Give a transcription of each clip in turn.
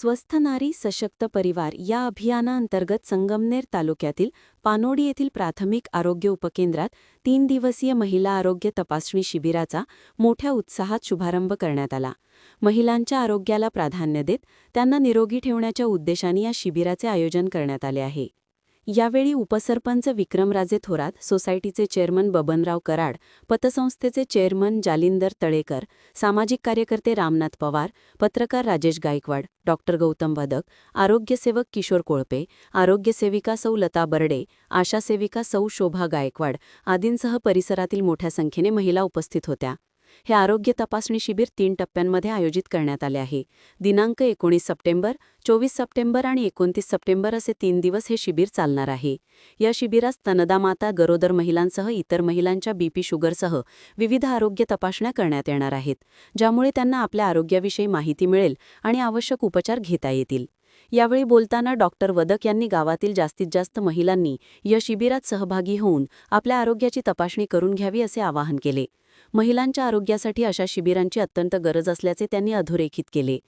स्वस्थ नारी सशक्त परिवार या अभियानाअंतर्गत संगमनेर तालुक्यातील पानोडी येथील प्राथमिक आरोग्य उपकेंद्रात तीन दिवसीय महिला आरोग्य तपासणी शिबिराचा मोठ्या उत्साहात शुभारंभ करण्यात आला. महिलांच्या आरोग्याला प्राधान्य देत त्यांना निरोगी ठेवण्याच्या उद्देशाने या शिबिराचे आयोजन करण्यात आले आहे. यावेळी उपसरपंच विक्रमराजे थोरात सोसायटीचे चेअरमन बबनराव कराड पतसंस्थेचे चेअरमन जालिंदर तळेकर सामाजिक कार्यकर्ते रामनाथ पवार पत्रकार राजेश गायकवाड डॉक्टर गौतम भदक आरोग्यसेवक किशोर कोळपे आरोग्यसेविका सौ लता बर्डे आशासेविका सौ शोभा गायकवाड आदींसह परिसरातील मोठ्या संख्येने महिला उपस्थित होत्या. हे आरोग्य तपासणी शिबिर तीन टप्प्यांमध्ये आयोजित करण्यात आले आहे. दिनांक एकोणीस सप्टेंबर चोवीस सप्टेंबर आणि एकोणतीस सप्टेंबर असे तीन दिवस हे शिबिर चालणार आहे. या शिबिरात स्तनदा माता गरोदर महिलांसह इतर महिलांच्या बीपी शुगरसह विविध आरोग्य तपासण्या करण्यात येणार आहेत ज्यामुळे त्यांना आपल्या आरोग्याविषयी माहिती मिळेल आणि आवश्यक उपचार घेता येतील. यावेळी बोलताना डॉक्टर वदक यांनी गावातील जास्तीत जास्त महिलांनी या शिबिरात सहभागी होऊन आपल्या आरोग्याची तपासणी करून घ्यावी असे आवाहन केले. महिलांच्या आरोग्यासाठी अशा शिबिरांची अत्यंत गरज असल्याचे त्यांनी अधोरेखित केले.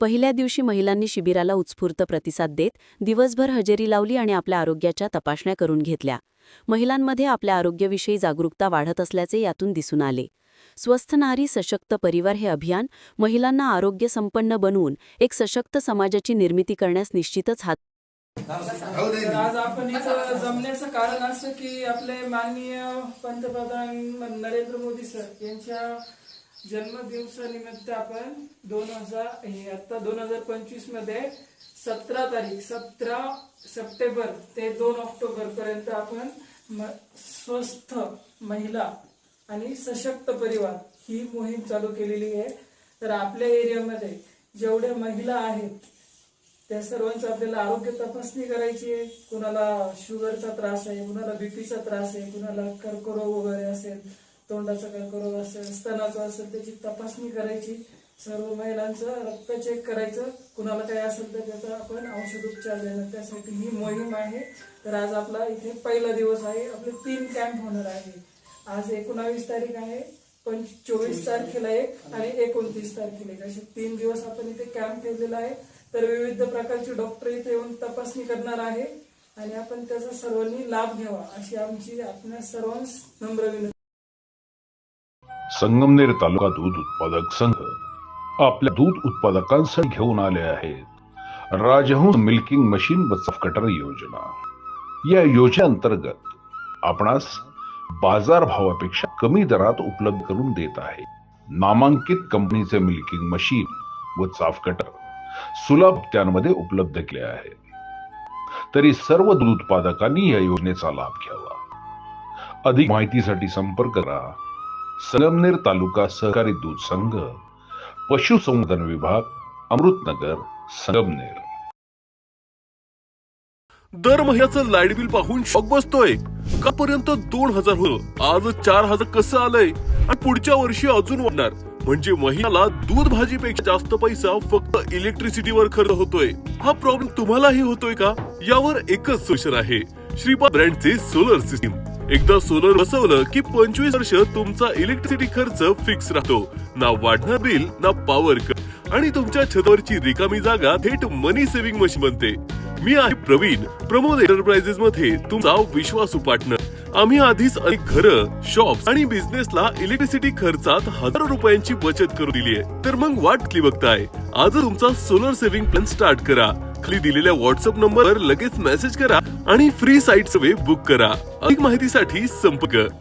पहिल्या दिवशी महिलांनी शिबिराला उत्स्फूर्त प्रतिसाद देत दिवसभर हजेरी लावली आणि आपल्या आरोग्याच्या तपासण्या करून घेतल्या. महिलांमध्ये आपल्या आरोग्याविषयी जागरूकता वाढत असल्याचे यातून दिसून आले. स्वस्थ नारी सशक्त परिवार हे अभियान महिलांना आरोग्य संपन्न बनवून एक सशक्त समाजाची निर्मिती करण्यास निश्चितच हात आज आपण इथं जमण्याचं कारण असं की आपले माननीय पंतप्रधान नरेंद्र मोदी सर यांच्या जन्मदिवसानिमित्त आपण दोन हजार हे आता दोन हजार पंचवीसमध्ये सतरा तारीख सतरा सप्टेंबर ते दोन ऑक्टोबर पर्यंत आपण स्वस्थ महिला आणि सशक्त परिवार ही मोहीम चालू केलेली आहे. तर आपल्या एरियामध्ये जेवढ्या महिला आहेत त्या सर्वांचं आपल्याला आरोग्य तपासणी करायची आहे. कुणाला शुगरचा त्रास आहे कुणाला बीपीचा त्रास आहे कुणाला कर्करोग वगैरे असेल तोंडाचा कर्करोग असेल स्तनाचा असेल त्याची तपासणी करायची. सर्व महिलांचं रक्त चेक करायचं. कुणाला काय असेल तर त्याचा आपण औषध उपचार देणं त्यासाठी ही मोहीम आहे. तर आज आपला इथे पहिला दिवस आहे. आपले तीन कॅम्प होणार आहे. आज एकोणावीस तारीख आहे. पण चोवीस तारखेला एक आणि एकोणतीस तारखेला एक. असे तीन दिवस आपण इथे कॅम्प ठेवलेला आहे. तर विविध प्रकारचे डॉक्टर इथे येऊन तपासणी करणार आहे. आणि आपण त्याचा सर्वांनी लाभ घ्यावा अशी आमची आपल्या सर्वांस नम्र विनंती. संगमनेर तालुका दूध उत्पादक संघ आपल्या दूध उत्पादकांसाठी घेऊन आले आहेत. राजहंस मिल्किंग मशीन व कटर योजना. या योजनेअंतर्गत आपणास बाजार भावापेक्षा कमी दरात उपलब्ध करून देत आहे. नामांकित कंपनीचे मिल्किंग मशीन व चाफ कटर सुलभ त्यांमध्ये उपलब्ध केले आहे. तरी सर्व दूध उत्पादकांनी या योजनेचा लाभ घ्यावा. अधिक माहितीसाठी संपर्क करा. संगमनेर तालुका सहकारी दूध संघ पशुसंवर्धन विभाग अमृतनगर संगमनेर. दर महिन्याचं लाइट बिल पाहून शॉक बसतोय. का पर्यंत दोन हजार होतं. आज चार हजार कसं आलंय? आणि पुढच्या वर्षी अजून वाढणार. म्हणजे महिन्याला दूध भाजीपेक्षा जास्त पैसा फक्त इलेक्ट्रिसिटीवर खर्च होतोय. हा प्रॉब्लेम तुम्हालाही होतोय का? यावर एकच सोल्युशन आहे. श्रीपाद ब्रँडचे सोलर सिस्टीम एकदा सोलर बसवलं की पंचवीस वर्ष तुमचा इलेक्ट्रिसिटी खर्च फिक्स राहतो. ना वाढणार बिल ना पॉवर कट आणि तुमच्या छतावरची रिकामी जागा थेट मनी सेव्हिंग मशीन बनते. मी आहे प्रवीण प्रमोद एंटरप्राइजेस मध्ये तुमचा विश्वासू पार्टनर आम्ही आधीच अनेक घरं शॉप्स आणि बिझनेसला इलेक्ट्रिसिटी खर्चात हजारो रुपयांची बचत करू दिली आहे. तर मग वाट बघताय? आज तुमचा सोलर सेव्हिंग प्लॅन स्टार्ट करा. खाली दिलेल्या व्हॉट्सअप नंबरवर लगेच मेसेज करा आणि फ्री साईट वे बुक करा. अधिक माहितीसाठी संपर्क